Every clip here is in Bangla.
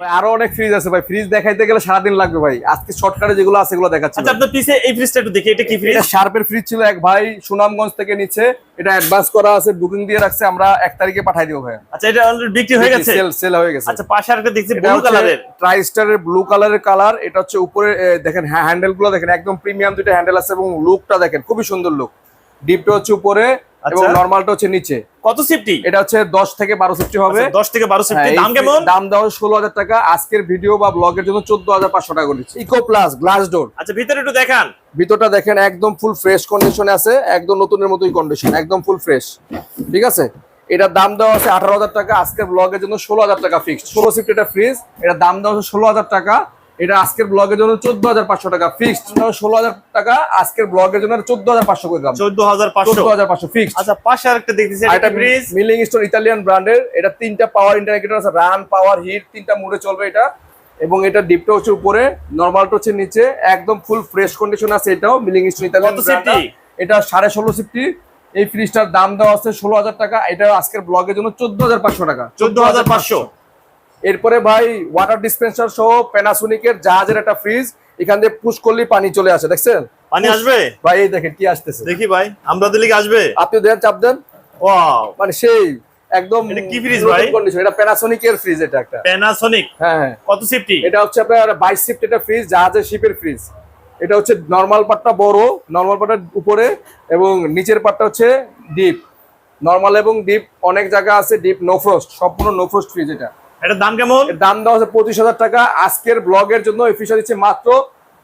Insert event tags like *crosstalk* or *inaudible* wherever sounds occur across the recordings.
ভাই আরও অনেক ফ্রিজ আছে ভাই। ফ্রিজ দেখাইতে গেলে সারাদিন লাগবে ভাই। আজকে শর্টকাটে যেগুলো আছে এগুলো দেখাচ্ছি আচ্ছা আপনার পিছে এই ফ্রিজটা একটু দেখি এটা কি ফ্রিজ এটা শার্পের ফ্রিজ ছিল এক ভাই সুনামগঞ্জ থেকে নিচ্ছে। এটা অ্যাডভান্স করা আছে বুকিং দিয়ে রাখছে আমরা এক তারিখে পাঠাই দিব ভাই আচ্ছা এটা অলরেডি বিক্রি হয়ে গেছে? সেল সেল হয়ে গেছে। আচ্ছা পাশে আরেকটা দেখছি ব্লু কালারের ট্রাইস্টারের ব্লু কালারের কালার এটা হচ্ছে উপরে দেখেন হ্যাঁ হ্যান্ডেলগুলো দেখেন একদম প্রিমিয়াম দুইটা হ্যান্ডেল আছে এবং লুকটা দেখেন খুবই সুন্দর লুক ডিপটা হচ্ছে উপরে এবং আচ্ছা। নর্মালটা হচ্ছে নিচে। কত সিফটি এটা হচ্ছে দশ থেকে বারো সিফটি হবে। দশ থেকে বারো সিফটি হ্যাঁ, দাম কেমন? দাম ষোলো হাজার টাকা। আজকের ভিডিও বা ব্লগের জন্য চোদ্দ হাজার পাঁচশো টাকা করে দিচ্ছি। ইকো প্লাস গ্লাস ডোর আচ্ছা ভিতরে একটু দেখান। ভিতরটা দেখেন একদম ফুল ফ্রেশ কন্ডিশনে আছে একদম নতুনের মতোই কন্ডিশন একদম ফুল ফ্রেশ ঠিক আছে? এটার দাম দেওয়া আছে আঠারো হাজার টাকা। আজকের ব্লগের জন্য ষোলো হাজার টাকা ফিক্সড ষোলো সিফট এটা ফ্রিজ এটার দাম দেওয়া আছে ষোলো হাজার টাকা। এটা আজকের ব্লগের জন্য চোদ্দ হাজার পাঁচশো টাকা ফিক্সড ষোলো হাজার টাকা আজকের ব্লগের জন্য চোদ্দ হাজার পাঁচশো করে দাম চোদ্দ হাজার পাঁচশো। চোদ্দ হাজার পাঁচশো ফিক্সড আচ্ছা পাশে আরেকটা দেখতেছি এটা ফ্রিজ মিলিং স্টোন ইতালিয়ান ব্র্যান্ডের এটা তিনটা পাওয়ার ইন্টারনেটের আছে রান পাওয়ার হিট তিনটা মুডে চলবে এটা। এবং এটা ডিপটা হচ্ছে উপরে নর্মালটা হচ্ছে নিচে একদম ফুল ফ্রেশ কন্ডিশন আছে এটাও মিলিং স্টোন ইতালিয়ান এটা সাড়ে ষোলো সিফটি এই ফ্রিজটার দাম দেওয়া আছে ষোলো হাজার টাকা। এটা আজকের ব্লগের জন্য চোদ্দ হাজার পাঁচশো টাকা। চোদ্দ হাজার পাঁচশো। এরপরে ভাই ওয়াটার ডিসপেন্সার সহ প্যানাসোনিকের জাহাজের একটা ফ্রিজ এখান দিয়ে পুশ করলেই পানি চলে আসে দেখছেন? পানি আসবে? ভাই এই দেখেন কি আসতেছে। দেখি ভাই আমরা দিলে কি আসবে? আপনি দেন চাপ দেন। ওয়াও মানে সেই একদম এটা কি fridge ভাই? কন্ডিশন এটা প্যানাসোনিকের ফ্রিজ এটা একটা। প্যানাসোনিক হ্যাঁ কত সিফটি এটা হচ্ছে আপনার বাইশ শিফট এটা ফ্রিজ জাহাজের শিপের ফ্রিজ এটা হচ্ছে নর্মাল পার্টটা বড় নর্মাল পার্টটা উপরে এবং নিচের পার্টটা হচ্ছে ডিপ নর্মাল এবং ডিপ অনেক জায়গা আছে ডিপ নো ফ্রস্ট সম্পূর্ণ নো ফ্রস্ট ফ্রিজ এটা। এটার দাম কেমন? দাম দেওয়া হচ্ছে পঁচিশ হাজার টাকা। আজকের ব্লগের জন্য এই ফ্রিজটা দিচ্ছে মাত্র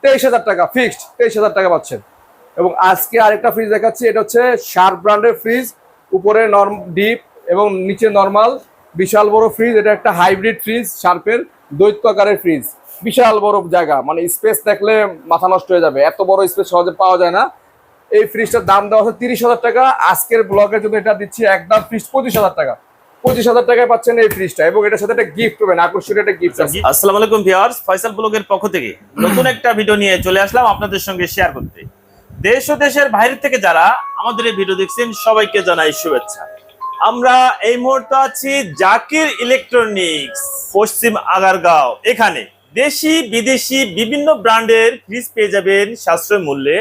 তেইশ হাজার টাকা ফিক্সড তেইশ হাজার টাকা পাচ্ছেন। এবং আজকে আরেকটা ফ্রিজ দেখাচ্ছি, এটা হচ্ছে শার্প ব্র্যান্ডের ফ্রিজ উপরে নর্ম ডিপ এবং নিচে নর্মাল বিশাল বড় ফ্রিজ এটা একটা হাইব্রিড ফ্রিজ শার্পের দৈত্য আকারের ফ্রিজ বিশাল বড় জায়গা মানে স্পেস দেখলে মাথা নষ্ট হয়ে যাবে, এত বড় স্পেস সহজে পাওয়া যায় না। এই ফ্রিজটার দাম দেওয়া হচ্ছে তিরিশ হাজার টাকা, আজকের ব্লগের জন্য এটা দিচ্ছি একদম ফ্রিজ পঁচিশ হাজার টাকা। পঁচিশ হাজার টাকায় পাচ্ছেন এই ফ্রিজটা এবং এটার সাথে একটা গিফট পাবেন, আকর্ষণীয় একটা গিফট আছে। আসসালামু আলাইকুম ভিউয়ার্স ফয়সাল ব্লগের পক্ষ থেকে নতুন একটা ভিডিও নিয়ে চলে আসলাম আপনাদের সঙ্গে শেয়ার করতে। দেশ ও দেশের বাইরে থেকে যারা আমাদের এই ভিডিও দেখছেন, সবাইকে জানাই শুভেচ্ছা। আমরা এই মুহূর্তে আছি জাকির ইলেকট্রনিক্স, পশ্চিম আগারগাঁও। এখানে দেশি, বিদেশি, বিভিন্ন ব্র্যান্ডের ফ্রিজ পেয়ে যাবেন সাশ্রয় মূল্যে।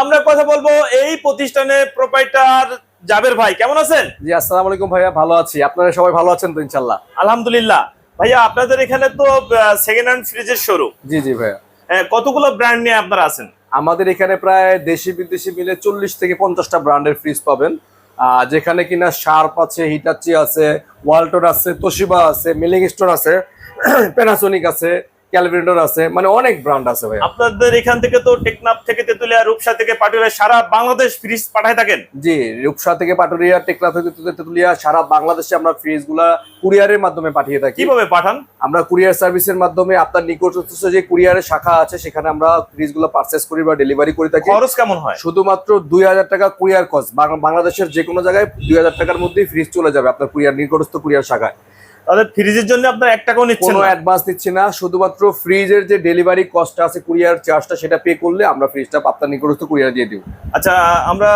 আমরা কথা বলব এই প্রতিষ্ঠানের প্রোপাইটার জাবের ভাই কেমন আছেন? জি আসসালামু আলাইকুম ভাইয়া ভালো আছি। আপনারা সবাই ভালো আছেন তো ইনশাল্লাহ আলহামদুলিল্লাহ। ভাইয়া আপনাদের এখানে তো সেকেন্ড হ্যান্ড ফ্রিজের শোরুম জি জি ভাইয়া। কতগুলো ব্র্যান্ড নিয়ে আপনারা আছেন? আমাদের এখানে প্রায় দেশি বিদেশি মিলে চল্লিশ থেকে পঞ্চাশটা ব্র্যান্ডের ফ্রিজ পাবেন। যেখানে কিনা শার্প আছে হিটাচি আছে ওয়ালটন আছে তোশিবা আছে মিলিং স্টোন আছে *clears throat* প্যানাসোনিক আছে ক্যালভিন্ডর আছে মানে অনেক ব্র্যান্ড আছে ভাইয়া। আপনাদের এখান থেকে তো টেকনাফ থেকে তেতুলিয়া রূপসা থেকে পাটুরিয়া সারা বাংলাদেশ ফ্রিজ পাঠায় থাকেন? জি রূপসা থেকে পাটুরিয়া টেকলা থেকে তেতুলিয়া সারা বাংলাদেশে আমরা ফ্রিজগুলা কুরিয়ারের মাধ্যমে পাঠিয়ে থাকি। কীভাবে পাঠান? আমরা কুরিয়ার সার্ভিসের মাধ্যমে আপনার নিকটস্থ যে কুরিয়ারের শাখা আছে সেখানে আমরা ফ্রিজগুলো পারচেস করি বা ডেলিভারি করে থাকি। খরচ কেমন হয়? শুধুমাত্র দুই হাজার টাকা কুরিয়ার কস্ট বাংলাদেশের যে কোনো জায়গায় দুই হাজার টাকার মধ্যেই ফ্রিজ চলে যাবে আপনার কুরিয়ার নিকটস্থ কুরিয়ার শাখায়। তাহলে ফ্রিজের জন্য আপনার এক টাকাও নিচ্ছেন কোনো অ্যাডভান্স দিচ্ছি না শুধুমাত্র ফ্রিজের যে ডেলিভারি কস্টটা আছে কুরিয়ার চার্জটা সেটা পে করলে আমরা ফ্রিজটা আপনার নিকটস্থ কুরিয়ার দিয়ে দিব। আচ্ছা আমরা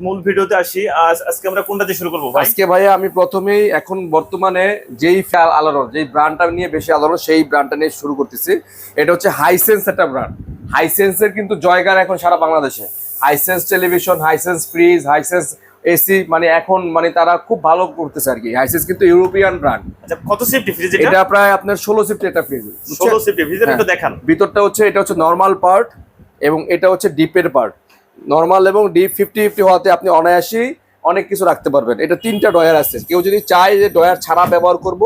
মূল ভিডিওতে আসি। আজ- আজকে আমরা কোনটা দিয়ে শুরু করব আজকে ভাইয়া আমি প্রথমেই এখন বর্তমানে যেই ফ্যাল আলোড়ন যেই ব্র্যান্ডটা নিয়ে বেশি আলোড়ন সেই ব্র্যান্ডটা নিয়ে শুরু করতেছি। এটা হচ্ছে হাইসেন্স একটা ব্র্যান্ড হাইসেন্সের কিন্তু জয়গান এখন সারা বাংলাদেশে। Hisense television Hisense fridge Hisense AC মানে এখন মানে তারা খুব ভালো করতেছে আর কি। হাইসিস কিন্তু ইউরোপিয়ান ব্র্যান্ড আচ্ছা কত সিফটি ফ্রিজ এটা? এটা প্রায় আপনার ষোলো সিফটি একটা ফ্রিজ ষোলো সিফটি ফ্রিজ এটা একটু দেখান। ভিতরটা হচ্ছে এটা হচ্ছে নর্মাল পার্ট এবং এটা হচ্ছে ডিপের পার্ট নর্মাল এবং ডিপ ফিফটি ফিফটি হওয়াতে আপনি অনায়াসেই অনেক কিছু রাখতে পারবেন। এটা তিনটা ডয়ার আছে। কেউ যদি চায় যে ডয়ার ছাড়া ব্যবহার করব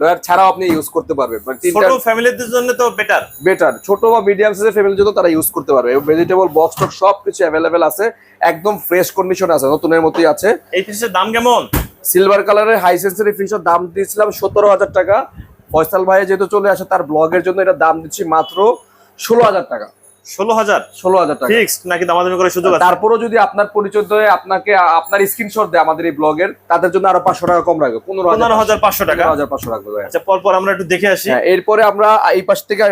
ডয়ার ছাড়াও আপনি ইউজ করতে পারবেন। মানে ছোট ফ্যামিলিদের জন্য তো বেটার বেটার ছোট বা মিডিয়াম সাইজের ফ্যামিলির জন্য তারা ইউজ করতে পারবে। ভেজিটেবল বক্স টক সব কিছু অ্যাভেলেবেল আছে। একদম ফ্রেশ কন্ডিশন আছে নতুনের মতোই আছে। এই ফ্রিজের দাম কেমন? সিলভার কালারের হাই সেন্সের ফ্রিজের দাম দিয়েছিলাম সতেরো হাজার টাকা। ফয়সাল ভাই যেহেতু চলে আসে তার ব্লগের জন্য এটা দাম দিচ্ছি মাত্র ষোলো হাজার টাকা। ষোলো হাজার। ষোলো হাজার টাকা। ফিক্সড নাকি দামাদামি করে সুযোগ আছে? তারপরও যদি আপনার পরিচয় দিয়ে আপনাকে আপনার স্ক্রিনশট দেয় আমাদের এই ব্লগের তাদের জন্য আরও পাঁচশো টাকা কম রাখবে। পনেরো পনেরো হাজার পাঁচশো টাকা। হাজার পাঁচশো রাখবে আচ্ছা পরপর আমরা একটু দেখে আসি। হ্যাঁ, এরপরে আমরা এই পাশ থেকে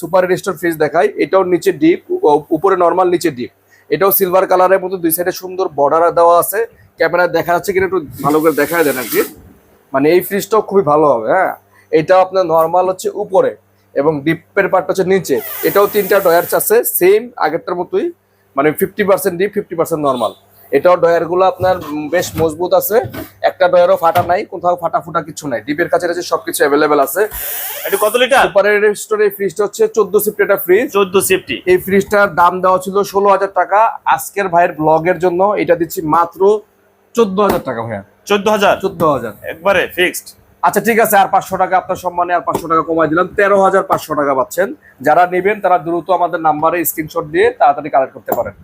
সুপার রেস্টোর ফ্রিজ দেখাই। এটাও নিচে ডিপ উপরে নর্মাল নিচে ডিপ এটাও সিলভার কালারের মতো দুই সাইডে সুন্দর বর্ডার দেওয়া আছে। ক্যামেরায় দেখা যাচ্ছে কিনা একটু ভালো করে দেখা দেন আর কি মানে এই ফ্রিজটাও খুবই ভালো হবে হ্যাঁ। এটাও আপনার নর্মাল হচ্ছে উপরে। এবং ডিপের পার্ট হচ্ছে নিচে। এটাও তিনটা ডয়ার্স আছে সেম আগেরটার মতোই মানে fifty percent deep fifty percent normal এটাও ডয়ারগুলো আপনার বেশ মজবুত আছে। একটা ডয়ারও ফাটা নাই কোথাও ফাটা ফুটা কিছু নাই। ডিপের কাছে কাছে সবকিছু অ্যাভেলেবেল আছে। এটা কত লিটার সুপারের স্টোরে এই ফ্রিজটা হচ্ছে চোদ্দ সিফটি একটা ফ্রিজ সেফটি এই ফ্রিজটার দাম দেওয়া ছিল ষোলো হাজার টাকা। আজকের ভাইয়ের ব্লগের জন্য এটা দিচ্ছি মাত্র চোদ্দ হাজার টাকা ভাইয়া। চোদ্দ হাজার? চোদ্দ হাজার। একবারে ফিক্সড আচ্ছা ঠিক আছে আর পাঁচশো টাকা আপনার সম্মানে আর পাঁচশো টাকা কমাই দিলাম। তেরো হাজার পাঁচশো টাকা পাচ্ছেন। যারা নেবেন তারা দ্রুত আমাদের নাম্বারে স্ক্রিনশট দিয়ে তাড়াতাড়ি কালেক্ট করতে পারেন।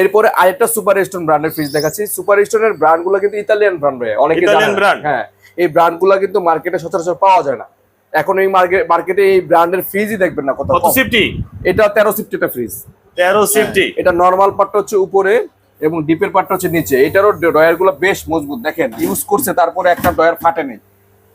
এরপরে আরেকটা সুপার স্টোন ব্র্যান্ডের ফ্রিজ দেখাচ্ছি। সুপার স্টোনের ব্র্যান্ডগুলো কিন্তু ইতালিয়ান ব্র্যান্ড রয়ে অনেকে Italian জানে না। brand? হ্যাঁ এই ব্র্যান্ডগুলো কিন্তু মার্কেটে সচরাচর পাওয়া যায় না। এখন এই মার্কেটে এই ব্র্যান্ডের ফ্রিজই দেখবেন না কত। সেফটি এটা তেরো সিফটিটা ফ্রিজ তেরো সেফটি এটা নর্মাল পার্টটা হচ্ছে উপরে এবং ডিপের পার্টটা হচ্ছে নিচে। এটারও ডয়ারগুলো বেশ মজবুত। দেখেন ইউজ করছে তারপরে একটা ডয়ার ফাটে নেই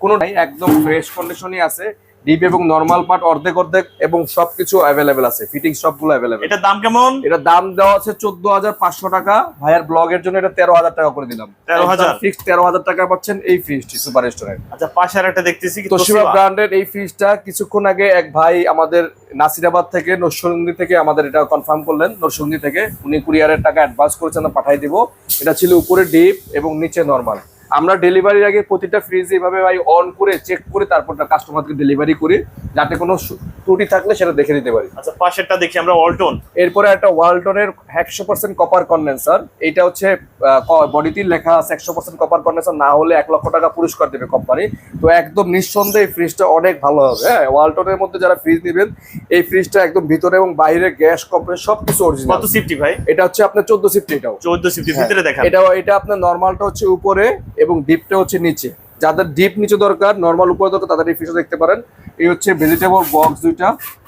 কোনো নাই একদম ফ্রেশ কন্ডিশনই আছে। ডিপ এবং নর্মাল পার্ট অর্ধেক অর্ধেক এবং সবকিছু অ্যাভেলেবেল আছে। ফিটিং সবগুলো অ্যাভেলেবেল এটার দাম কেমন? এটা দাম দেওয়া আছে চোদ্দ হাজার পাঁচশো টাকা। ভাইয়ার ব্লগের জন্য এটা তেরো হাজার টাকা করে দিলাম। 13,000 ফিক্স তেরো হাজার টাকা পাচ্ছেন এই ফ্রিজটি সুপার রেস্টুরেন্ট আচ্ছা পাশে আর একটা দেখতেছি কি তোশিবা? ব্র্যান্ডের এই ফ্রিজটা কিছুক্ষণ আগে এক ভাই আমাদের নাসিরাবাদ থেকে নরসিংদী থেকে আমাদের এটা কনফার্ম করলেন। নরসিংদী থেকে। উনি কুরিয়ারের টাকা অ্যাডভান্স করেছেন পাঠাই দিব। এটা ছিল উপরে ডিপ এবং নিচে নর্মাল আমরা ডেলিভারির আগে প্রতিটা ফ্রিজ এভাবে ভাই অন করে চেক করে তারপর কাস্টমারকে ডেলিভারি করি, যাতে কোনো ত্রুটি থাকলে সেটা দেখে নিতে পারি। আচ্ছা পাশেরটা দেখি আমরা অল্টন এরপরে একটা ওয়ালটনের একশো পার্সেন্ট কপার কন্ডেন্সার এটা হচ্ছে বডিতে লেখা আছে একশো পার্সেন্ট কপার কন্ডেন্সার না হলে এক লক্ষ টাকা পুরস্কার দেবে কোম্পানি তো একদম নিঃসন্দেহে ফ্রিজটা অনেক ভালো হবে হ্যাঁ? ওয়ালটনের মধ্যে যারা ফ্রিজ নেবেন এই ফ্রিজটা একদম ভিতরে এবং বাইরে গ্যাস কম্প্রেস সবকিছু অরিজিনাল কত সেফটি ভাই? এটা হচ্ছে আপনার চোদ্দ সিফটি এটাও। চোদ্দ সেফটি হ্যাঁ, ভিতরে দেখা এটা এটা আপনার নর্মালটা হচ্ছে উপরে এবং ডিপটা হচ্ছে নিচে। যাদের ডিপ নিচে দরকার নর্মাল উপরে দরকার তাদের এই ফিশও দেখতে পারেন। এই হচ্ছে ভেজিটেবল বক্স দুইটা।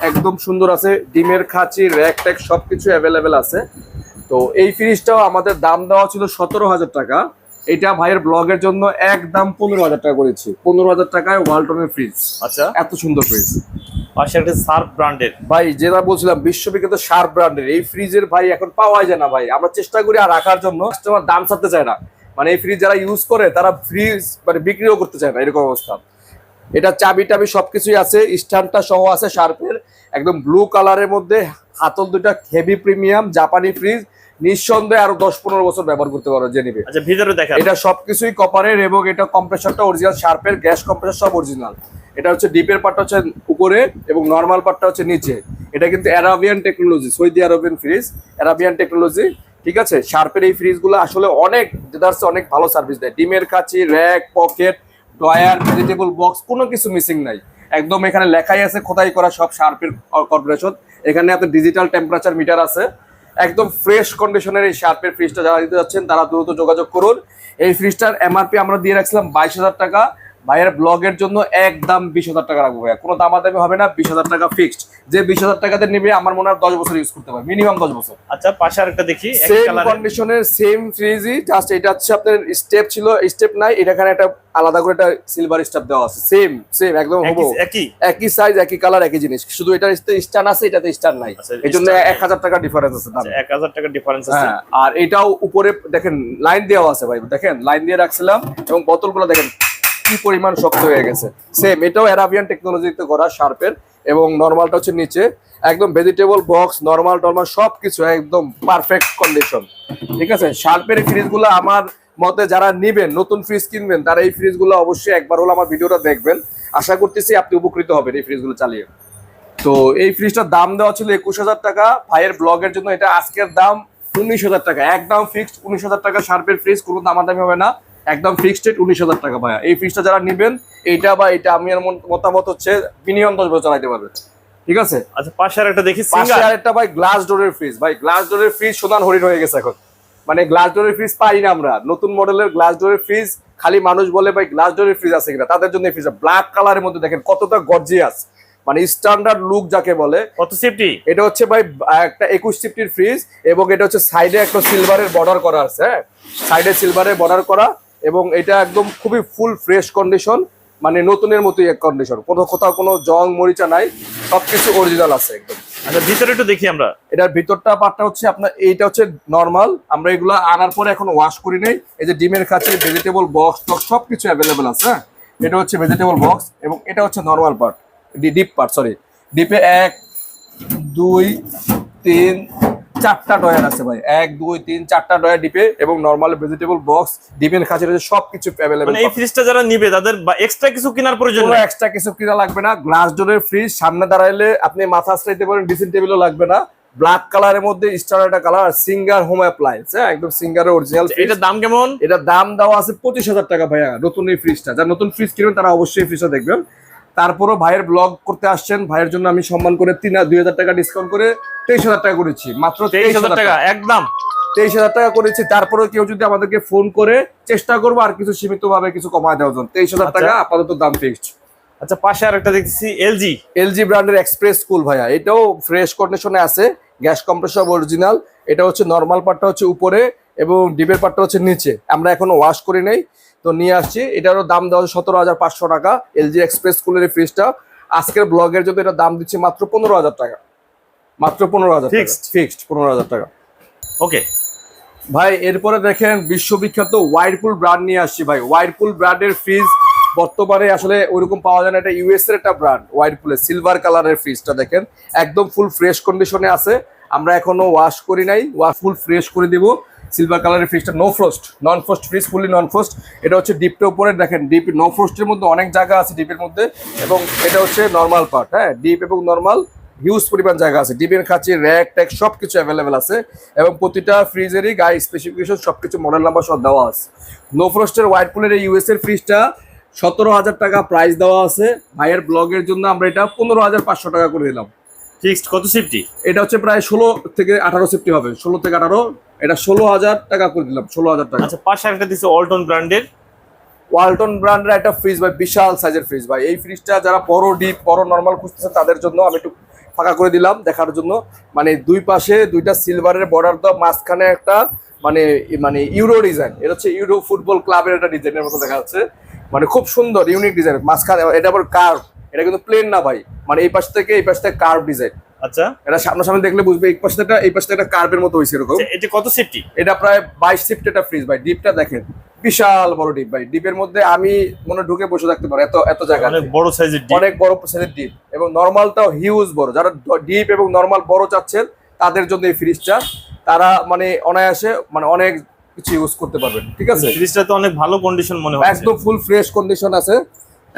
একদম সুন্দর আছে ডিমের খাঁচি র্যাক ট্যাক সবকিছু অ্যাভেলেবেল আছে। তো এই ফ্রিজটাও আমাদের দাম দেওয়া ছিল সতেরো হাজার টাকা। এটা ভাইয়ের ব্লগের জন্য একদম পনেরো হাজার টাকা করেছি। পনেরো হাজার টাকায় ওয়ালটনের ফ্রিজ আচ্ছা। এত সুন্দর ফ্রিজ পাশে একটা ব্র্যান্ডের ভাই যেটা বলছিলাম বিশ্ববিখ্যাত শার্প ব্র্যান্ডের এই ফ্রিজের ভাই এখন পাওয়া যায় না ভাই। আমরা চেষ্টা করি আর রাখার জন্য। কাস্টমার দাম ছাড়তে চায় না। মানে এই ফ্রিজ যারা ইউজ করে তারা ফ্রিজ মানে বিক্রিও করতে চায় না এরকম অবস্থা। এটা চাবি টাবি সবকিছুই আছে স্ট্যান্ডটা সহ আছে শার্পের একদম ব্লু কালারের মধ্যে হাতল দুটা হেভি প্রিমিয়াম জাপানি ফ্রিজ নিঃসন্দেহে আরও দশ পনেরো বছর ব্যবহার করতে পারো যে নিবে। আচ্ছা ভিতরে দেখা এটা সবকিছুই কপারের এবং এটা কম্প্রেসরটা অরিজিনাল শার্পের গ্যাস কম্প্রেসর সব অরিজিনাল এটা হচ্ছে ডিপের পার্টটা হচ্ছে উপরে এবং নর্মাল পার্টটা হচ্ছে নিচে। এটা কিন্তু Arabian technology Saudi Arabian fridge Arabian technology ঠিক আছে? শার্পের এই ফ্রিজগুলো আসলে অনেক দেদার্স অনেক ভালো সার্ভিস দেয়। ডিমের কাছি rack pocket drawer vegetable box কোনো কিছু মিসিং নাই। একদম এখানে লেখাই আছে, খোদাই করা সব শার্পের কর্পোরেশন এখানে আপনার ডিজিটাল টেম্পারেচার মিটার আছে। একদম ফ্রেশ কন্ডিশনের এই শার্পের ফ্রিজটা যারা দিতে যাচ্ছেন, তারা দ্রুত যোগাযোগ করুন। এই ফ্রিজটার এমআরপি আমরা দিয়ে রাখছিলাম বাইশ হাজার টাকা। ভাইয়ের ব্লগের জন্য একদম বিশ হাজার টাকা রাখব ভাইয়া। কোনো দামাদামি হবে না বিশ হাজার টাকা ফিক্সড যে বিশ হাজার টাকাতে নেবে আমার মনে হয় দশ বছর ইউজ করতে পারবে মিনিমাম দশ বছর। আচ্ছা পাশে আর একটা দেখি সেম কন্ডিশনের সেম ফ্রিজই জাস্ট এটা হচ্ছে আপনার স্টেপ ছিল স্টেপ নাই এটা এখানে একটা আলাদা করে একটা সিলভার স্টেপ দেওয়া আছে। সেম সেম একদম হব একই- একই সাইজ একই কালার একই জিনিস। শুধু এটার স্টান আছে এটাতে স্টান নাই। আচ্ছা, এই জন্য এক হাজার টাকা ডিফারেন্স আছে দাম। আচ্ছা, এক হাজার টাকা ডিফারেন্স আছে। হ্যাঁ আর এটাও উপরে দেখেন লাইন দেওয়া আছে ভাই দেখেন লাইন দিয়ে রাখছিলাম এবং বোতলগুলো দেখেন কি পরিমাণ শক্ত হয়ে গেছে। সেম এটাও অ্যারাবিয়ান টেকনোলজিতে করা শার্পের এবং নর্মালটা হচ্ছে নিচে। একদম ভেজিটেবল বক্স নর্মাল টর্মাল সবকিছু একদম পারফেক্ট কন্ডিশন ঠিক আছে? শার্পের ফ্রিজগুলো আমার মতে যারা নিবেন, নতুন ফ্রিজ কিনবেন, তারা এই ফ্রিজগুলো অবশ্যই একবার হলো আমার ভিডিওটা দেখবেন। আশা করতেছি আপনি উপকৃত হবেন এই ফ্রিজগুলো চালিয়ে। তো এই ফ্রিজটার দাম দেওয়া ছিল একুশ হাজার টাকা। ভাইয়ের ব্লগের জন্য এটা আজকের দাম উনিশ হাজার টাকা। একদম ফিক্সড উনিশ হাজার টাকা শার্পের ফ্রিজ কোনো দামাদামি হবে না। একদম ফিক্সড রেট উনিশ হাজার টাকা ভাইয়া। এই ফ্রিজটা যারা নেবেন এইটা বা এটা আমি আর মতামত হচ্ছে মিনিমাম দশ বছর চালাইতে পারবে। ঠিক আছে? আচ্ছা পাশে আর একটা দেখি পাশে সিঙ্গার। আরেকটা ভাই গ্লাস ডোরের ফ্রিজ ভাই গ্লাস ডোরের ফ্রিজ সোনার হরিণ হয়ে গেছে এখন। মানে গ্লাস ডোরের ফ্রিজ পাই না আমরা। নতুন মডেলের গ্লাস ডোরের ফ্রিজ খালি মানুষ বলে ভাই গ্লাস ডোরের ফ্রিজ আছে কিনা তাদের জন্য ফ্রিজ ব্ল্যাক কালারের মধ্যে দেখেন কতটা গর্জিয়াস মানে স্ট্যান্ডার্ড লুক যাকে বলে কত সেফটি এটা হচ্ছে ভাই একটা একুশ সিফটির ফ্রিজ এবং এটা হচ্ছে সাইডে একটা সিলভারের বর্ডার করা আছে হ্যাঁ? সাইডে সিলভারের বর্ডার করা এবং এটা একদম খুবই ফুল ফ্রেশ কন্ডিশন মানে নতুনের মতোই এক কন্ডিশন কোনো কোথাও কোনো জং মরিচা নাই সবকিছু অরিজিনাল আছে একদম। আচ্ছা ভিতরে একটু দেখি আমরা। এটার ভিতরটা পার্টটা হচ্ছে আপনার এইটা হচ্ছে নর্মাল আমরা এগুলো আনার পরে এখন ওয়াশ করি নাই। এই যে ডিমের কাছে ভেজিটেবল বক্স টক্স সবকিছু অ্যাভেলেবেল আছে হ্যাঁ? এটা হচ্ছে ভেজিটেবল বক্স এবং এটা হচ্ছে normal part deep part sorry ডিপে এক দুই তিন চারটা ডয়ার আছে ভাই। এক দুই তিন চারটা ডয়ার ডিপে এবং নর্মাল ভেজিটেবল বক্স ডিপের কাছে রয়েছে সবকিছু অ্যাভেলেবেল মানে এই ফ্রিজটা যারা নিবে তাদের এক্সট্রা কিছু কেনার প্রয়োজন কোনো এক্সট্রা কিছু কিনা লাগবে না। গ্লাস ডোরের ফ্রিজ সামনে দাঁড়াইলে আপনি মাথা আশ্রাইতে পারেন ড্রেসিং টেবিলও লাগবে না। ব্ল্যাক কালারের মধ্যে স্টার একটা কালার সিঙ্গার হোম অ্যাপ্লায়েন্স হ্যাঁ? একদম সিঙ্গারের অরিজিনাল এটার দাম কেমন? এটার দাম দেওয়া আছে পঁচিশ হাজার টাকা ভাইয়া নতুন এই ফ্রিজটা যারা নতুন ফ্রিজ কিনবেন তারা অবশ্যই ফ্রিজটা দেখবেন। তারপরও ভাইয়ের ব্লগ করতে আসছেন। ভাইয়ের জন্য আমি সম্মান করে তিন দুই হাজার টাকা ডিসকাউন্ট করে তেইশ হাজার টাকা করেছি। মাত্র তেইশ হাজার টাকা একদম। তেইশ হাজার টাকা করেছি। তারপরেও কেউ যদি আমাদেরকে ফোন করে চেষ্টা করব আর কিছু সীমিত ভাবে কিছু কমায় দেওয়ার জন্য। তেইশ হাজার আচ্ছা। টাকা আপাতত দাম ফিক্সড আচ্ছা পাশে আর একটা দেখতেছি এলজি। এলজি ব্র্যান্ডের এক্সপ্রেস কুল ভাইয়া। এটাও ফ্রেশ কন্ডিশনে আছে। গ্যাস কম্প্রেসর অরিজিনাল এটা হচ্ছে নর্মাল পার্টটা হচ্ছে উপরে এবং ডিপের পার্টটা হচ্ছে নিচে। আমরা এখনও ওয়াশ করি নাই। তো নিয়ে আসছি। এটারও দাম দেওয়া হচ্ছে সতেরো হাজার পাঁচশো টাকা। এলজি এক্সপ্রেস কুলের ফ্রিজটা। আজকের ব্লগের জন্য এটা দাম দিচ্ছি মাত্র পনেরো হাজার টাকা। মাত্র পনেরো হাজার Fixed? ফিক্সড পনেরো হাজার টাকা। ওকে ভাই এরপরে দেখেন বিশ্ববিখ্যাত ওয়াইরপুল ব্র্যান্ড নিয়ে আসছি ভাই। ওয়াইরপুল ব্র্যান্ডের ফ্রিজ বর্তমানে আসলে ওইরকম পাওয়া যায় না। এটা ইউএস এর একটা ব্র্যান্ড ওয়াইরপুলের সিলভার কালারের ফ্রিজটা দেখেন। একদম ফুল ফ্রেশ কন্ডিশনে আছে। আমরা এখনও ওয়াশ করি নাই। ওয়াশ ফুল ফ্রেশ করে দিব। সিলভার কালারের ফ্রিজটা no frost non frost fridge fully non frost এটা হচ্ছে ডিপটা উপরে দেখেন ডিপ নো ফ্রস্টের মধ্যে অনেক জায়গা আছে ডিপের মধ্যে। এবং এটা হচ্ছে নর্মাল পার্ট হ্যাঁ ডিপ এবং নর্মাল হিউজ পরিমাণ জায়গা আছে। ডিপের খাঁচি র্যাক ট্যাক সব কিছু অ্যাভেলেবেল আছে। এবং প্রতিটা ফ্রিজেরই গায়ে স্পেসিফিকেশন সব কিছু মডেল নাম্বার সব দেওয়া আছে। নো ফ্রস্টের হোয়াইট পুলের এই ইউএস এর ফ্রিজটা সতেরো হাজার টাকা প্রাইস দেওয়া আছে। ভাইয়ের ব্লগের জন্য আমরা এটা পনেরো হাজার পাঁচশো টাকা করে দিলাম। ফিক্সড কত সেফটি এটা হচ্ছে প্রায় ষোলো থেকে আঠারো সেফটি হবে। ষোলো থেকে আঠারো এটা ষোলো হাজার টাকা করে দিলাম ষোলো হাজার টাকা। আচ্ছা পাশে একটা দিচ্ছে অল্টন ব্র্যান্ডের ওয়ালটন ব্র্যান্ডের একটা ফ্রিজ ভাই বিশাল সাইজের ফ্রিজ ভাই। এই ফ্রিজটা যারা বড় ডিপ বড় নর্মাল খুঁজতেছে তাদের জন্য আমি একটু ফাঁকা করে দিলাম দেখার জন্য। মানে দুই পাশে দুইটা সিলভারের বর্ডার দাও মাঝখানে একটা মানে মানে ইউরো ডিজাইন এটা হচ্ছে ইউরো ফুটবল ক্লাবের একটা ডিজাইনের মতো দেখা যাচ্ছে। মানে খুব সুন্দর ইউনিক ডিজাইন মাঝখানে এটা আবার কার্ভ এটা কিন্তু প্লেন না ভাই। মানে এই পাশ থেকে এই পাশ থেকে কার্ভ ডিজাইন আচ্ছা। এটা সামনাসামনি দেখলে বুঝবে এই পাশে একটা এই পাশে একটা কার্ভের মতো হয়েছে এরকম। আচ্ছা, এটা কত সেফটি এটা প্রায় বাইশ সিফট একটা ফ্রিজ ভাই ডিপটা দেখেন। বিশাল বড় ডিপ ভাই। ডিপের মধ্যে আমি মনে ঢুকে বসে থাকতে পারো এত এত জায়গা অনেক বড় সাইজের ডিপ অনেক বড় সাইজের ডিপ এবং নর্মালটাও হিউজ বড়। যারা ডিপ এবং নর্মাল বড় চাচ্ছেন তাদের জন্য এই ফ্রিজটা তারা মানে অনায়াসে মানে অনেক কিছু ইউজ করতে পারবেন। ঠিক আছে? ফ্রিজটা তো অনেক ভালো কন্ডিশন মনে হচ্ছে। একদম ফুল ফ্রেশ কন্ডিশন আছে।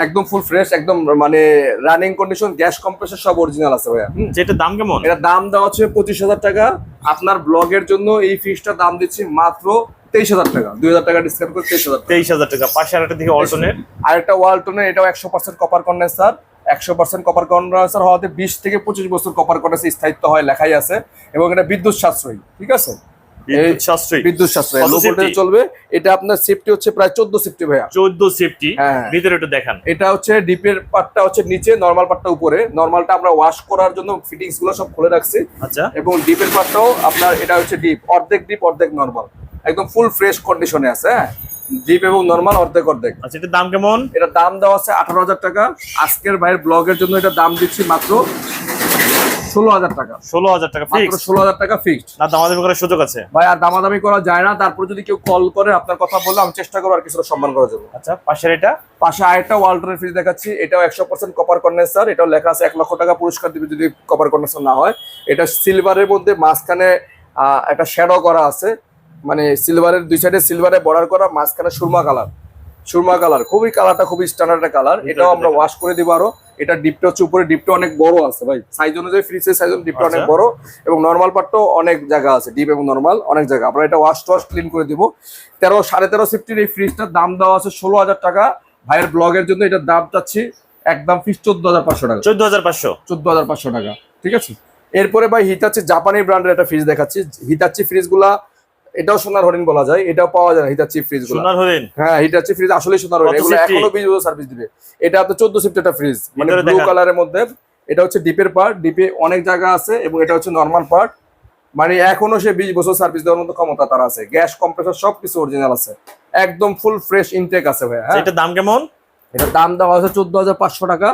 একদম ফুল ফ্রেশ একদম মানে রানিং কন্ডিশন গ্যাস কম্প্রেসার সব অরিজিনাল আছে ভাইয়া। যেটা দাম কেমন? এটা দাম দেওয়া হচ্ছে পঁচিশ হাজার টাকা। আপনার ব্লগের জন্য এই ফ্রিজটার দাম দিচ্ছি মাত্র তেইশ হাজার টাকা। দুই হাজার টাকা ডিসকাউন্ট করে তেইশ হাজার তেইশ হাজার টাকা। পাশে আর একটা দিকে অল্টনের আরেকটা ওয়ালটনের এটাও একশো পার্সেন্ট কপার কন্ডেন্সার একশো পার্সেন্ট কপার কন্ডেন্সার হওয়াতে বিশ থেকে পঁচিশ বছর কপার কন্ডেন্সার স্থায়িত্ব হয় লেখাই আছে। এবং এটা বিদ্যুৎ সাশ্রয়ী ঠিক আছে? বিদ্যুৎ সাশ্রয়ী। বিদ্যুৎ সাশ্রয়ী। লো ভোল্টেজ চলবে। এটা আপনার সেফটি হচ্ছে প্রায় চোদ্দ সেফটি ভাইয়া। চোদ্দ সেফটি হ্যাঁ। ভিতরে একটু দেখান। এটা হচ্ছে ডিপের পার্টটা হচ্ছে নিচে নর্মাল পার্টটা উপরে। নর্মালটা আমরা ওয়াশ করার জন্য ফিটিংসগুলো সব খুলে রাখছি। আচ্ছা। এবং ডিপের পার্টটাও আপনার এটা হচ্ছে ডিপ অর্ধেক ডিপ অর্ধেক নর্মাল একদম ফুল ফ্রেশ কন্ডিশনে আছে হ্যাঁ? ডিপ এবং নর্মাল অর্ধেক অর্ধেক। আচ্ছা এটার দাম কেমন? এটা দাম দেওয়া আছে আঠারো হাজার টাকা। আজকের ভাইয়ের ব্লগের জন্য এটা দাম দিচ্ছি মাত্র ষোলো হাজার টাকা। ষোলো হাজার টাকা ফিক্স ষোলো হাজার টাকা ফিক্সড না দামাদামি করার সুযোগ আছে? ভাই আর দামাদামি করা যায় না। তারপর যদি কেউ কল করে আপনার কথা বললে আমি চেষ্টা করব আর কিছুটা সম্মান করা যাবে আচ্ছা পাশের এটা? পাশে আরেকটা ওয়ালটনের ফ্রিজ দেখাচ্ছি। এটাও একশো পার্সেন্ট কপার কন্ডেন্সার এটাও লেখা আছে এক লক্ষ টাকা পুরস্কার দিবে যদি কপার কন্ডেন্সার না হয়। এটা সিলভারের মধ্যে মাঝখানে একটা শ্যাডো করা আছে। মানে সিলভারের দুই সাইডে সিলভারে বর্ডার করা মাঝখানে সুরমা কালার সুরমা কালার খুবই কালারটা খুবই স্ট্যান্ডার্ড কালার। এটাও আমরা ওয়াশ করে দিব আরও। এটা ডিপটা হচ্ছে উপরে ডিপটা অনেক বড় আছে ভাই। সাইজ অনুযায়ী ফ্রিজের সাইজ ডিপটা অনেক আচ্ছা। বড়। এবং নর্মাল পার্টটাও অনেক জায়গা আছে ডিপ এবং নর্মাল অনেক জায়গা। আমরা এটা ওয়াশ টয়াশ ক্লিন করে দিব। তেরো সাড়ে তেরো সিফটির এই ফ্রিজটার দাম দেওয়া আছে ষোলো হাজার টাকা। ভাইয়ের ব্লগের জন্য এটার দাম চাচ্ছি একদম ফিস চোদ্দ হাজার পাঁচশো টাকা। চোদ্দ হাজার পাঁচশো। চোদ্দ হাজার পাঁচশো টাকা। ঠিক আছে? এরপরে ভাই হিতাচ্ছি জাপানি ব্র্যান্ডের একটা ফ্রিজ দেখাচ্ছি। হিতাচ্ছি ফ্রিজগুলা এটাও সোনার হরিণ বলা যায় এটাও পাওয়া যায় না হিতাচ্ছি ফ্রিজগুলো সোনার হলেন হ্যাঁ হিটাচ্ছি ফ্রিজ আসলে সোনার হরিণ। এগুলো এখনও বিশ বছর সার্ভিস দিবে। এটা আপনার চোদ্দ সিফট একটা ফ্রিজ মানে ব্লু কালারের মধ্যে। এটা হচ্ছে ডিপের পার্ট ডিপে অনেক জায়গা আছে এবং এটা হচ্ছে নর্মাল পার্ট মানে এখনও সে বিশ বছর সার্ভিস দেওয়ার মতো ক্ষমতা তার আছে। গ্যাস কম্প্রেসর সব কিছু অরিজিনাল আছে। একদম ফুল ফ্রেশ ইনটেক আছে ভাই হ্যাঁ। এটার দাম কেমন? এটার দাম দেওয়া হয়েছে চোদ্দ হাজার পাঁচশো টাকা।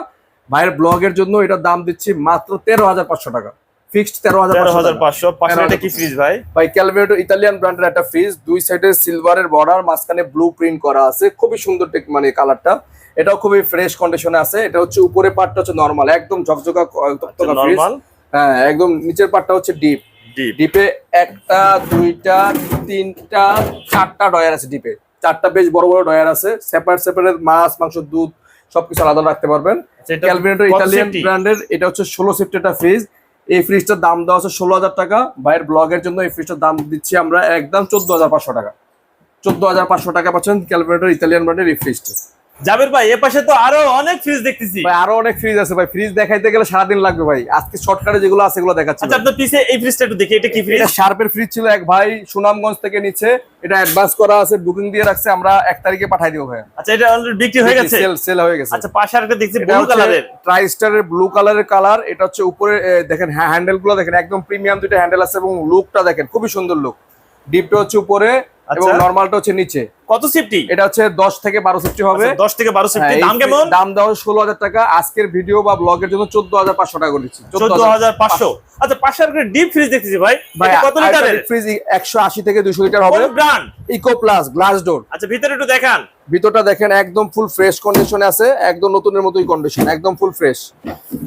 ভাইয়ের ব্লগের জন্য এটা দাম দিচ্ছি মাত্র তেরো হাজার পাঁচশো টাকা। ফিক্সড তেরো হাজার পাঁচশো পাঁচশো। পাশে তেরো এটা হাজার কি ফ্রিজ ভাই? ভাই ক্যালভেটো ইতালিয়ান ব্র্যান্ডের একটা ফ্রিজ দুই সাইডে সিলভারের বর্ডার মাঝখানে ব্লু প্রিন্ট করা আছে। খুবই সুন্দর মানে কালারটা এটাও খুবই ফ্রেশ কন্ডিশনে আছে। এটা হচ্ছে উপরে পার্টটা হচ্ছে নর্মাল একদম ঝকঝকা তকতকা ফ্রিজ নরমাল হ্যাঁ একদম নিচের পার্টটা হচ্ছে ডিপ ডিপ একটা দুইটা তিনটা চারটা ডয়ার আছে ডিপে চারটা বেশ বড় বড় ডয়ার আছে। সেপারেট সেপারেট মাছ মাংস দুধ সবকিছু আলাদা রাখতে পারবেন। ক্যালভিনেটর ইতালিয়ান ব্র্যান্ডের এটা হচ্ছে ষোলো সিফট একটা ফ্রিজ এই ফ্রিজটার দাম দেওয়া আছে ষোলো হাজার টাকা। বাইরের ব্লগের জন্য এই ফ্রিজটার দাম দিচ্ছি আমরা একদম চোদ্দ হাজার পাঁচশো টাকা। চোদ্দ হাজার পাঁচশো টাকা পাচ্ছেন ক্যালকুলেটর ইতালিয়ান ব্র্যান্ডের এই ফ্রিজটা জাবের ভাই এ পাশে তো আরও অনেক ফ্রিজ দেখতেছি। ভাই আরও অনেক ফ্রিজ আছে ভাই। ফ্রিজ দেখাইতে গেলে সারাদিন লাগবে ভাই। আজকে শর্টকাটে যেগুলো আছে এগুলো দেখাচ্ছি আচ্ছা ভাই। আপনার পিছে এই ফ্রিজটা একটু দেখি এটা কি ফ্রিজ এটা শার্পের ফ্রিজ ছিল এক ভাই সুনামগঞ্জ থেকে নিচ্ছে। এটা অ্যাডভান্স করা আছে বুকিং দিয়ে রাখছে। আমরা এক তারিখে পাঠাই দিব ভাই আচ্ছা এটা অলরেডি বিক্রি হয়ে গেছে? সেল সেল হয়ে গেছে। আচ্ছা পাশে আরেকটা দেখছি ব্লু কালারের ট্রাইস্টারের ব্লু কালারের কালার এটা হচ্ছে উপরে দেখেন হ্যান্ডেলগুলো দেখেন একদম প্রিমিয়াম দুইটা হ্যান্ডেল আছে এবং লুকটা দেখেন খুবই সুন্দর লুক ডিপটা হচ্ছে উপরে। এবং আচ্ছা। হচ্ছে নিচে। কত সিফটি এটা হচ্ছে দশ থেকে বারো সিফটি হবে। দশ থেকে বারো সিফটি হ্যাঁ, দাম কেমন? দাম ষোলো হাজার টাকা। আজকের ভিডিও বা ব্লগের জন্য চোদ্দ হাজার পাঁচশো টাকা করে দিচ্ছি। চোদ্দ হাজার পাঁচশো। আচ্ছা পাশে আরেকটা ডিপ ফ্রিজ দেখতেছি ভাই। এটা কত লিটারের? ফ্রিজ একশো আশি থেকে দুশো লিটার হবে। Brand eco plus glass door আচ্ছা ভিতরে একটু দেখান। ভিতরটা দেখেন একদম ফুল ফ্রেশ কন্ডিশনে আছে। একদম নতুনের মতোই কন্ডিশন একদম ফুল ফ্রেশ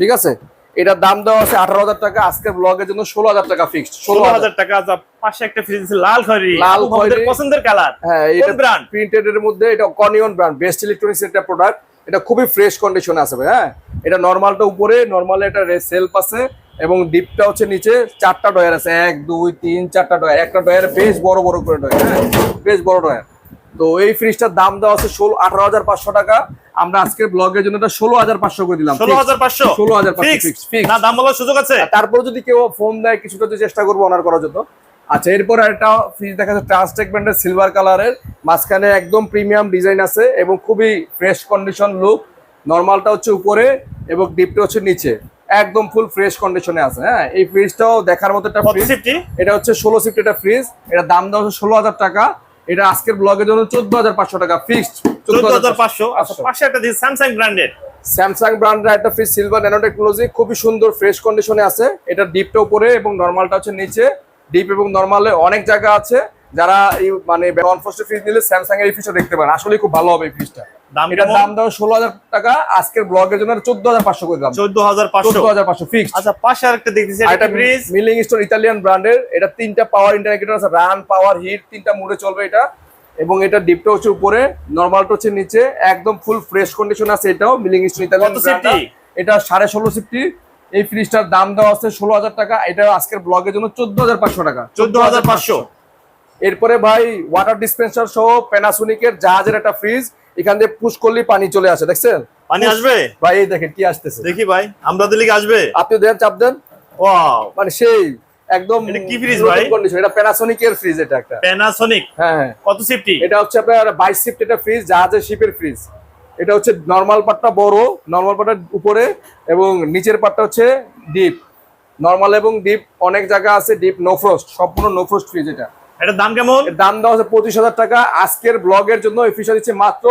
ঠিক আছে? এটার দাম দেওয়া আছে আঠারো হাজার টাকা আজকের ব্লগের জন্য ষোলো হাজার টাকা ফিক্সড ষোলো হাজার। টাকা পাশে একটা ফ্রিজ লাল খয়েরি। লাল খয়েরি। পছন্দের কালার হ্যাঁ এটা brand? প্রিন্টেড এর মধ্যে এটা কনিয়ন ব্র্যান্ড বেস্ট ইলেকট্রনিক্স একটা প্রোডাক্ট এটা খুবই ফ্রেশ কন্ডিশনে আছে ভাই হ্যাঁ? এটা নর্মালটা উপরে নর্মালে এটা সেলফ আছে এবং ডিপটা হচ্ছে নিচে চারটা ডয়ার আছে। এক দুই তিন চারটা ডয়ার একটা ডয়ার বেশ বড় বড় করে ডয়ার হ্যাঁ? বেশ বড় ডয়ার তো এই ফ্রিজটার দাম দেওয়া আছে ষোলো আঠারো হাজার পাঁচশো টাকা। আমরা আজকের ব্লগের জন্য এটা ষোলো হাজার পাঁচশো করে দিলাম। ষোলো হাজার পাঁচশো? ষোলো হাজার পাঁচশো Fixed? fixed, fixed। না দাম বলার সুযোগ আছে? তারপরে যদি কেউ ফোন দেয় কিছুটা তো চেষ্টা করব অনার করার জন্য। আচ্ছা এরপর একটা ফ্রিজ দেখা যাচ্ছে ট্রান্সটেক ব্র্যান্ডের সিলভার কালারের মাঝখানে একদম প্রিমিয়াম ডিজাইন আছে এবং খুবই ফ্রেশ কন্ডিশন লুক নর্মালটা হচ্ছে উপরে এবং ডিপটা হচ্ছে নিচে। একদম ফুল ফ্রেশ কন্ডিশনে আছে হ্যাঁ? এই ফ্রিজটাও দেখার মতো একটা ফ্রিজ এটা হচ্ছে ষোলো সিফটি একটা ফ্রিজ এটা দাম দেওয়া হচ্ছে ষোলো হাজার টাকা। এটা আজকের ব্লগের জন্য চোদ্দ হাজার পাঁচশো টাকা ফিক্সড চোদ্দ হাজার পাঁচশো। আচ্ছা পাশে একটা দিচ্ছি স্যামসাং ব্র্যান্ডের স্যামসাং ব্র্যান্ডের একটা ফ্রিজ সিলভার ন্যানো টেকনোলজি খুবই সুন্দর ফ্রেশ কন্ডিশনে আছে। এটা ডিপটা উপরে এবং নর্মালটা হচ্ছে নিচে। ডিপ এবং নর্মালে অনেক জায়গা আছে। যারা এই মানে নন ফ্রস্টেড ফ্রিজ নিলে স্যামসাং এর এই ফ্রিজটা দেখতে পারেন। আসলে খুব ভালো হবে এই ফ্রিজটা এটার দাম দেওয়া ষোলো হাজার টাকা আজকের ব্লগের জন্য চোদ্দ হাজার পাঁচশো করে দাম। চোদ্দ হাজার পাঁচশো? হাজার পাঁচশো ফিক্স আচ্ছা পাশে আরেকটা দেখতেছি এটা ফ্রিজ মিলিং স্টোন ইতালিয়ান ব্র্যান্ডের এটা তিনটা পাওয়ার আছে রান পাওয়ার হিট তিনটা মোডে চলবে এটা। এবং এটা ডিপটা হচ্ছে উপরে নর্মালটা হচ্ছে নিচে। একদম ফুল ফ্রেশ কন্ডিশন আছে এটাও মিলিং স্টোন ইতালিয়ান? এটা সাড়ে ষোলো সিফটি এই ফ্রিজটার দাম দেওয়া আছে ষোলো হাজার টাকা। এটা আজকের ব্লগের জন্য চোদ্দ হাজার পাঁচশো টাকা। চোদ্দ হাজার পাঁচশো? এরপরে ভাই ওয়াটার ডিসপেন্সার সহ প্যানাসোনিকের জাহাজের একটা ফ্রিজ এখান দিয়ে পুশ করলেই পানি চলে আসে দেখছেন? পানি আসবে? ভাই এই দেখেন কি আসতেছে। দেখি ভাই আমরা দিলে আসবে। আপনি দেন চাপ দেন। ওয়াও মানে সেই একদম কি fridge ভাই? কন্ডিশন এটা প্যানাসোনিকের ফ্রিজ এটা একটা। প্যানাসোনিক হ্যাঁ কত সিফটি এটা হচ্ছে আপনার বাইশ শিফট এটা ফ্রিজ জাহাজের শিপের ফ্রিজ এটা হচ্ছে নরমাল পার্টটা বড় নর্মাল পার্টটা উপরে এবং নিচের পাটটা হচ্ছে ডিপ নর্মাল এবং ডিপ অনেক জায়গা আছে ডিপ নো ফ্রস্ট সম্পূর্ণ নো ফ্রস্ট ফ্রিজ এটা। এটার দাম কেমন? দাম দেওয়া হচ্ছে পঁচিশ হাজার টাকা। আজকের ব্লগের জন্য এই ফ্রিজটা দিচ্ছে মাত্র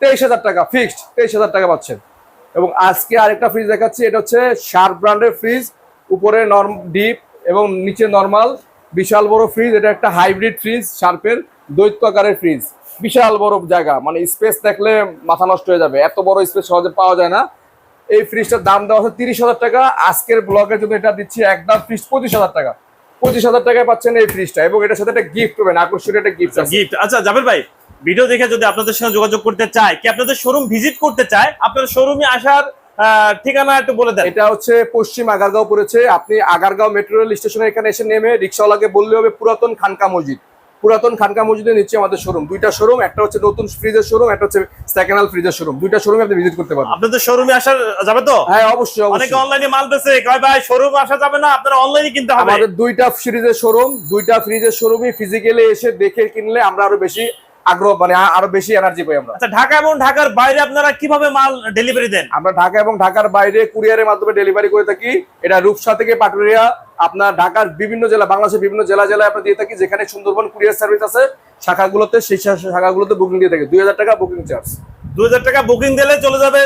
তেইশ হাজার টাকা ফিক্সড তেইশ হাজার টাকা পাচ্ছেন। এবং আজকে আরেকটা ফ্রিজ দেখাচ্ছি, এটা হচ্ছে শার্প ব্র্যান্ডের ফ্রিজ উপরে নর্ম ডিপ এবং নিচে নর্মাল বিশাল বড় ফ্রিজ এটা একটা হাইব্রিড ফ্রিজ শার্পের দৈত্য আকারের ফ্রিজ বিশাল বড় জায়গা মানে স্পেস দেখলে মাথা নষ্ট হয়ে যাবে, এত বড় স্পেস সহজে পাওয়া যায় না। এই ফ্রিজটার দাম দেওয়া হচ্ছে তিরিশ হাজার টাকা, আজকের ব্লগের জন্য এটা দিচ্ছি একদম ফ্রিজ পঁচিশ হাজার টাকা। পঁচিশ হাজার টাকায় পাচ্ছেন এই ফ্রিজটা এবং এটার সাথে একটা গিফট পাবেন আকর্ষণীয় একটা গিফট গিফট আচ্ছা জাবের ভাই ভিডিও দেখে যদি আপনাদের সঙ্গে যোগাযোগ করতে চায় কি আপনাদের শোরুম ভিজিট করতে চায় আপনার শোরুমে আসার আহ, ঠিকানা একটু বলে দেন। এটা হচ্ছে পশ্চিম আগারগাঁও পড়েছে। আপনি আগারগাঁও মেট্রো রেল স্টেশনে এখানে এসে নেমে রিক্সাওয়ালাকে বললে হবে পুরাতন খানকা মসজিদ। পুরাতন খানকা মসজিদের নিচে আমাদের শোরুম দুইটা শোরুম একটা হচ্ছে নতুন ফ্রিজের শোরুম একটা হচ্ছে সেকেন্ড হ্যান্ড ফ্রিজের শোরুম দুইটা শোরুমে আপনি ভিজিট করতে পারবেন। আপনাদের শোরুমে আসার যাবে তো? হ্যাঁ অবশ্যই অনেকে অনলাইনে মাল বেচে কয় ভাই শোরুমে আসা যাবে না আপনারা অনলাইনে কিনতে হবে। আমাদের দুইটা ফ্রিজের শোরুম দুইটা ফ্রিজের শোরুমই ফিজিক্যালি এসে দেখে কিনলে আমরা আরও বেশি আগ্রহ মানে আরও বেশি এনার্জি পাই আমরা। আচ্ছা ঢাকা এবং ঢাকার বাইরে আপনারা কীভাবে মাল ডেলিভারি দেন? আমরা ঢাকা এবং ঢাকার বাইরে কুরিয়ারের মাধ্যমে ডেলিভারি করে থাকি। এটা রূপসা থেকে পাটুরিয়া আপনার ঢাকার বিভিন্ন জেলা বাংলাদেশের বিভিন্ন জেলা জেলায় আমরা দিয়ে থাকি যেখানে সুন্দরবন কুরিয়ার সার্ভিস আছে শাখাগুলোতে সেই শাখাগুলোতে বুকিং দিয়ে থাকি। দুই টাকা বুকিং চার্জ দুই হাজার টাকা বুকিং দিলে চলে যাবে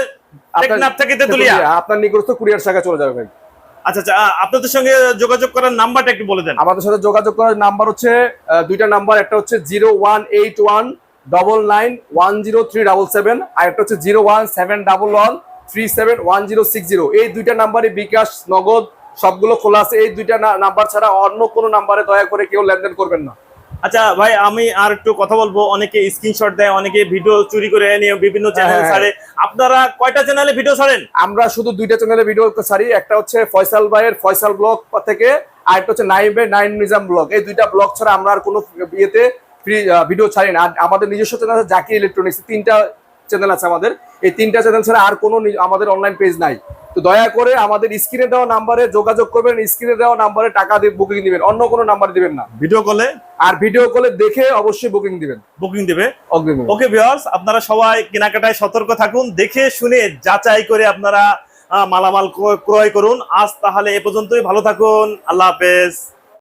আপনার নিকটস্থ কুরিয়ার শাখা চলে যাবে ভাই। আচ্ছা আচ্ছা আপনাদের সঙ্গে যোগাযোগ করার নাম্বারটা একটু বলে দেন। আমাদের সাথে যোগাযোগ করার নাম্বার হচ্ছে দুইটা নাম্বার একটা হচ্ছে zero one eight one double nine one zero three double seven আর একটা হচ্ছে zero one seven double one three seven one zero six zero. এই দুইটা নাম্বারে বিকাশ নগদ সবগুলো খোলা আছে এই দুইটা নাম্বার ছাড়া অন্য কোনো নাম্বারে দয়া করে কেউ লেনদেন করবেন না। আচ্ছা ভাই আমি আর একটু কথা বলব। অনেকে স্ক্রিনশট দেয় অনেকে ভিডিও চুরি করে নিয়ে বিভিন্ন চ্যানেল হ্যাঁ। ছাড়ে। আপনারা কয়টা চ্যানেলে ভিডিও ছাড়েন? আমরা শুধু দুইটা চ্যানেলে ভিডিও ছাড়ি। একটা হচ্ছে ফয়সাল ভাইয়ের ফয়সাল ব্লগ থেকে আর একটা হচ্ছে নাইম ভাই নাইন নিজাম ব্লগ। এই দুইটা ব্লগ ছাড়া আমরা আর কোনো ইয়েতে ভিডিও ছাড়ি না। আমাদের নিজস্ব চ্যানেল আছে জাকি ইলেকট্রনিক্স তিনটা চ্যানেল আছে আমাদের। এই তিনটা চ্যানেল ছাড়া আর কোনো আমাদের অনলাইন পেজ নাই। তো দয়া করে আমাদের স্ক্রিনে দেওয়া নাম্বারে যোগাযোগ করবেন স্ক্রিনে দেওয়া নাম্বারে টাকা দিয়ে বুকিং দিবেন। অন্য কোনো নাম্বার দিবেন না। ভিডিও কলে আর ভিডিও কলে দেখে অবশ্যই বুকিং দিবেন। বুকিং দিবে? ওকে ভিউয়ার্স আপনারা সবাই কেনাকাটায় সতর্ক থাকুন দেখে শুনে যাচাই করে আপনারা মালামাল ক্রয়- ক্রয় করুন। আজ তাহলে এ পর্যন্তই ভালো থাকুন আল্লাহ হাফেজ।